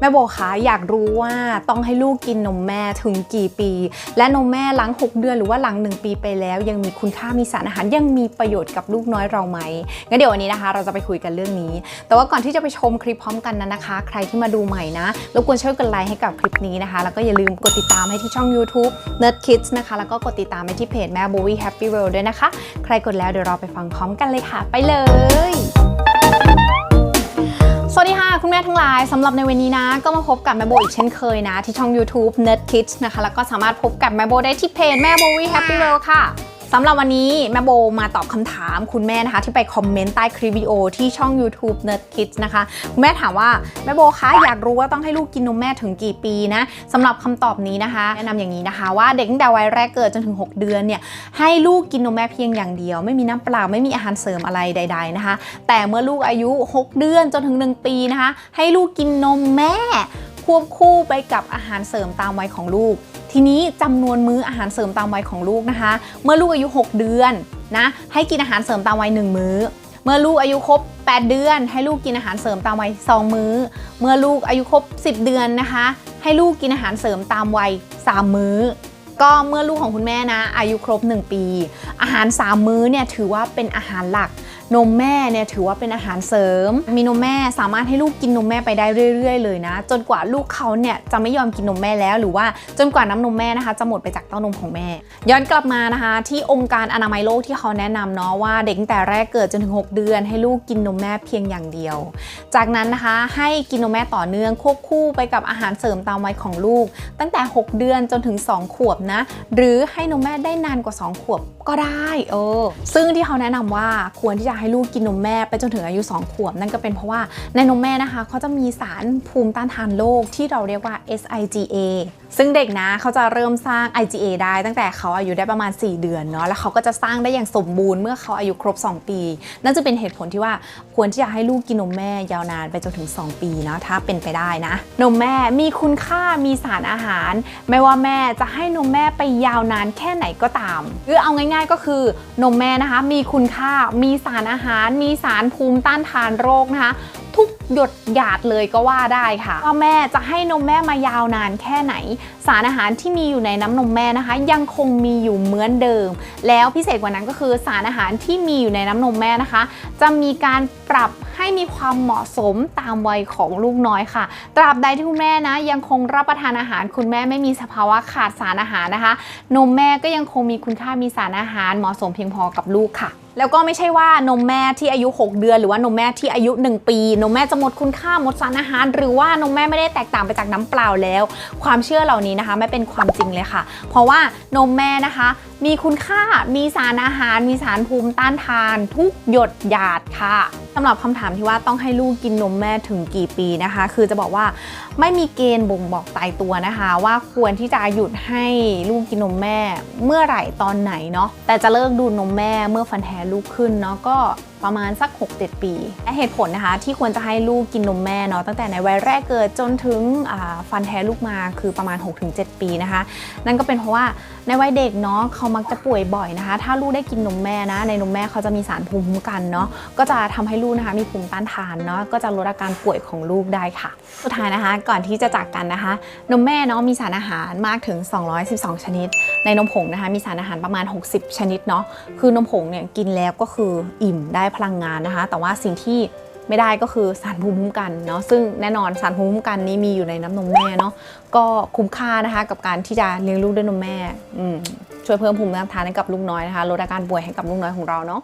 แม่โบคะอยากรู้ว่าต้องให้ลูกกินนมแม่ถึงกี่ปี และนมแม่หลัง 6 เดือนหรือว่าหลัง 1 ปีไปแล้ว ยังมีคุณค่ามีสารอาหารยังมีประโยชน์กับลูกน้อยเราไหมงั้นเดี๋ยววันนี้นะคะ เราจะไปคุยกันเรื่องนี้ แต่ว่าก่อนที่จะไปชมคลิปพร้อมกันนั้นนะคะ ใครที่มาดูใหม่นะรบกวนช่วยกดไลค์ให้กับคลิปนี้นะคะ แล้วก็อย่าลืมกดติดตามให้ที่ช่อง YouTube Nerd Kids นะคะแล้วก็กดติดตามไปที่เพจแม่ Bowie Happy World ด้วยนะคะ ใครกดแล้วเดี๋ยวเราไปฟังพร้อมกันเลยค่ะ ไปเลย สวัสดีค่ะ คุณแม่ทั้งหลายสำหรับในวันนี้นะ ก็มาพบกับแม่โบอีกเช่นเคยนะ ที่ช่อง YouTube Nerd Kids นะคะ แล้วก็สามารถพบกับแม่โบได้ที่เพจแม่โบวี Happy World ค่ะ สำหรับวันนี้แม่โบมาตอบคำถามคุณแม่นะคะ ที่ไปคอมเมนต์ใต้คลิปวิดีโอที่ช่อง YouTube Nerd Kids นะคะคุณแม่ถามว่าแม่โบคะอยากรู้ว่าต้องให้ลูกกินนมแม่ถึงกี่ปีนะสำหรับคำตอบนี้นะคะ แนะนำอย่างนี้นะคะ ว่าเด็กตั้งแต่วัยแรกเกิดจนถึง 6 เดือนเนี่ยให้ลูกกินนมแม่เพียงอย่างเดียว ไม่มีน้ำเปล่าไม่มีอาหารเสริมอะไรใด ๆนะคะ แต่เมื่อลูกอายุ 6 เดือนจนถึง 1 ปีนะคะ ให้ลูกกินนมแม่ควบคู่ไปกับอาหารเสริมตามวัยของลูก ทีนี้จำนวนมื้ออาหารเสริมตามวัยของลูกนะคะ เมื่อลูกอายุ 6 เดือนนะให้กินอาหารเสริมตามวัย 1 มื้อ เมื่อลูกอายุครบ 8 เดือน ให้ลูกกินอาหารเสริมตามวัย 2 มื้อ เมื่อลูกอายุครบ 10 เดือนนะคะ ให้ลูกกินอาหารเสริมตามวัย 3 มื้อก็เมื่อลูกของคุณแม่นะ อายุครบ 1 ปี อาหาร 3 มื้อเนี่ยถือว่าเป็นอาหารหลัก นมแม่เนี่ยถือว่าเป็นอาหารเสริม มีนมแม่สามารถให้ลูกกินนมแม่ไปได้เรื่อย ๆ เลยนะ จนกว่าลูกเขาเนี่ยจะไม่ยอมกินนมแม่แล้วหรือว่าจนกว่าน้ำนมแม่นะคะ จะหมดไปจากเต้านมของแม่ ย้อนกลับมานะคะ ที่องค์การอนามัยโลกที่เขาแนะนำเนาะว่าเด็กแต่แรกเกิดจนถึง 6 เดือน ให้ลูกกินนมแม่เพียงอย่างเดียว จากนั้นนะคะให้กินนมแม่ต่อเนื่องควบคู่ไปกับอาหารเสริมตามวัยของลูก ตั้งแต่ 6 เดือนจนถึง 2 ขวบนะ หรือให้นมแม่ได้นานกว่า 2 ขวบก็ได้เออซึ่งที่เขาแนะนำว่าควรที่จะให้ลูกกินนมแม่ไปจนถึงอายุ 2 ขวบ นั่นก็เป็นเพราะว่าในนมแม่นะคะเขาจะมีสารภูมิต้านทานโรคที่เราเรียกว่า SIGA ซึ่งเด็กนะเขาจะเริ่มสร้าง IgA ได้ตั้งแต่เขาอายุได้ประมาณ 4 เดือนเนาะแล้วเขาก็จะสร้างได้อย่างสมบูรณ์เมื่อเขาอายุครบ 2 ปี นั่นจะเป็นเหตุผลที่ว่าควรที่จะให้ลูกกินนมแม่ยาวนานไปจนถึง 2 ปีเนาะถ้าเป็นไปได้นะ นมแม่มีคุณค่ามีสารอาหาร ไม่ว่าแม่จะให้นมแม่ไปยาวนานแค่ไหนก็ตามหรือเอาง่าย ๆก็คือนมแม่นะคะ มีคุณค่ามีสารอาหาร มีสารภูมิต้านทานโรคนะคะทุก หยดหยาดเลยก็ว่าได้ค่ะว่าแม่จะให้นมแม่มายาวนานแค่ไหน สารอาหารที่มีอยู่ในน้ำนมแม่นะคะ ยังคงมีอยู่เหมือนเดิม แล้วพิเศษกว่านั้นก็คือสารอาหารที่มีอยู่ในน้ำนมแม่นะคะ จะมีการปรับให้มีความเหมาะสมตามวัยของลูกน้อยค่ะ ตราบใดที่คุณแม่นะ ยังคงรับประทานอาหาร คุณแม่ไม่มีสภาวะขาดสารอาหารนะคะ นมแม่ก็ยังคงมีคุณค่ามีสารอาหารเหมาะสมเพียงพอกับลูกค่ะ แล้วก็ไม่ใช่ว่านมแม่ที่อายุ 6 เดือน หรือว่านมแม่ที่อายุ 1 ปี นมแม่จะหมดคุณค่าหมดสารอาหาร หรือว่านมแม่ไม่ได้แตกต่างไปจากน้ำเปล่าแล้ว ความเชื่อเหล่านี้นะคะไม่เป็นความจริงเลยค่ะ เพราะว่านมแม่นะคะ มีคุณค่ามีสารอาหาร มีสารภูมิต้านทาน ทุกหยดหยาดค่ะ สำหรับคำถามที่ว่าต้องให้ลูกกินนมแม่ถึงกี่ปีนะคะ คือจะบอกว่าไม่มีเกณฑ์บ่งบอกตายตัวนะคะ ว่าควรที่จะหยุดให้ลูกกินนมแม่ เมื่อไหร่ตอนไหนเนาะแต่จะเลิกดูดนมแม่เมื่อฟันแท้ลูกขึ้นเนาะก็ประมาณสัก 6-7 ปี และเหตุผลนะคะ ที่ควรจะให้ลูกกินนมแม่เนาะตั้งแต่ในวัยแรกเกิดจนถึงฟันแท้ลูกมาคือประมาณ 6-7 ปีนะคะ นั่นก็เป็นเพราะว่าในวัยเด็กเนาะเขามักจะป่วยบ่อยนะคะ ถ้าลูกได้กินนมแม่นะในนมแม่เขาจะมีสารภูมิคุ้มกันเนาะก็จะทำให้ลูกนะคะ มีภูมิต้านทานเนาะก็จะลดอาการป่วยของลูกได้ค่ะ สุดท้ายนะคะ ก่อนที่จะจากกันนะคะ นมแม่เนาะมีสารอาหารมากถึง 212 ชนิด ในนมผงนะคะ มีสารอาหารประมาณ 60 ชนิดเนาะคือนมผงเนี่ยกินแล้วก็คืออิ่มได้พลังงานนะคะ แต่ว่าสิ่งที่ไม่ได้ก็คือสารภูมิคุ้มกันเนาะซึ่งแน่นอนสารภูมิคุ้มกันนี้มีอยู่ในน้ำนมแม่เนาะก็คุ้มค่านะคะกับการที่จะเลี้ยงลูกด้วยนมแม่อืช่วยเพิ่มภูมิต้านทานให้กับลูกน้อยนะคะลดอาการป่วยให้กับลูกน้อยของเราเนาะ